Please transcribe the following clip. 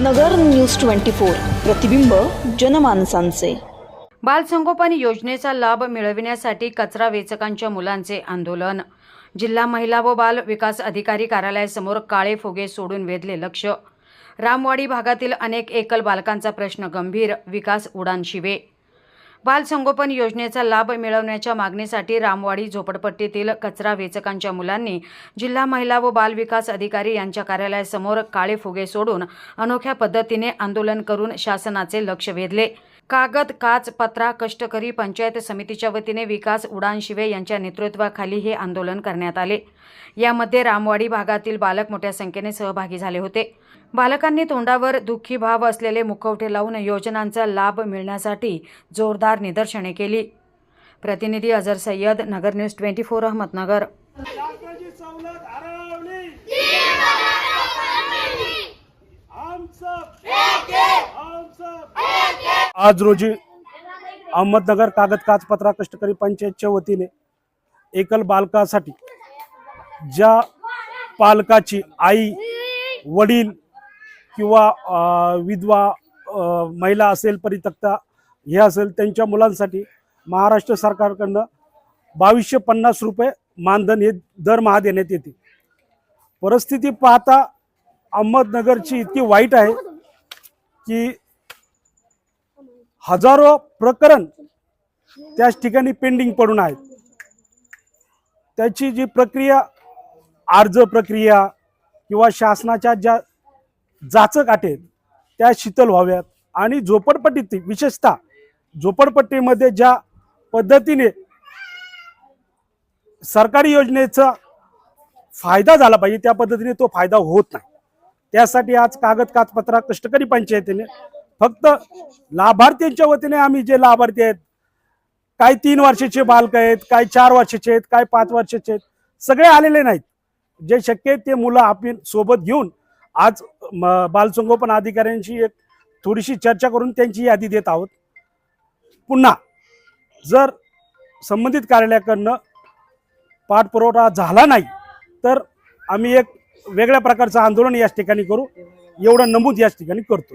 नगर news twenty four प्रतिबिंब जनमानसांचे. बालसंगोपन योजनेचा लाभ मिळविण्यासाठी कचरा वेचकांच्या मुलांचे आंदोलन. जिल्हा महिला व बाल विकास अधिकारी कार्यालयासमोर काळे फुगे सोडून वेधले लक्ष. रामवाडी भागातील अनेक एकल बालकांचा प्रश्न गंभीर विकास उडान शिवे. बालसंगोपन योजनेचा लाभ मिळवण्याच्या मागणीसाठी रामवाडी झोपडपट्टीतील कचरा वेचकांच्या मुलांनी जिल्हा महिला व बालविकास अधिकारी यांच्या कार्यालयासमोर काळे फुगे सोडून अनोख्या पद्धतीने आंदोलन करून शासनाचे लक्ष वेधले. कागद काच पत्रा कष्टकरी पंचायत समितीच्या वतीने विकास उडान शिवे यांच्या नेतृत्वाखाली हे आंदोलन करण्यात आले. यामध्ये रामवाडी भागातील बालक मोठ्या संख्येने सहभागी झाले होते. बालकांनी तोंडावर दुःखी भाव असलेले मुखवटे लावून योजनांचा लाभ मिळण्यासाठी जोरदार निदर्शने केली. प्रतिनिधी Azhar Sayyad Nagar news twenty four Ahmednagar. आज रोजी अहमदनगर कागद कागदपत्रा कष्टकरी पंचायतच्या वतीने एकल बालकासाठी ज्या पालकाची आई वडील किंवा विधवा महिला असेल परितक्ता हे असेल त्यांच्या मुलांसाठी महाराष्ट्र सरकारकडनं बावीसशे पन्नास रुपये मानधन हे दरमहा देण्यात येते. परिस्थिती पाहता अहमदनगरची इतकी वाईट आहे की हजारो प्रकरण त्याच ठिकाणी पेंडिंग पडून आहेत. त्याची जी प्रक्रिया अर्ज प्रक्रिया किंवा शासनाच्या ज्या जाचक आहेत त्या शीतल व्हाव्यात. आणि झोपडपट्टीत विशेषतः झोपडपट्टीमध्ये ज्या पद्धतीने सरकारी योजनेचा फायदा झाला पाहिजे त्या पद्धतीने तो फायदा होत नाही. त्यासाठी आज कागद कागदपत्रा कष्टकरी पंचायतीने फक्त लाभार्थ्यांच्या वतीने आम्ही जे लाभार्थी आहेत काय तीन वर्षाचे बालक आहेत काय चार वर्षाचे आहेत काय पाच वर्षाचे आहेत सगळे आलेले नाहीत. जे शक्य आहेत ते मुलं आपण सोबत घेऊन आज म- बालसंगोपन अधिकाऱ्यांशी एक थोडीशी चर्चा करून त्यांची यादी देत आहोत. पुन्हा जर संबंधित कार्यालयाकडनं पाठपुरवठा झाला नाही तर आम्ही एक वेगळ्या प्रकारचं आंदोलन याच ठिकाणी करू. एवढं नमूद याच ठिकाणी करतो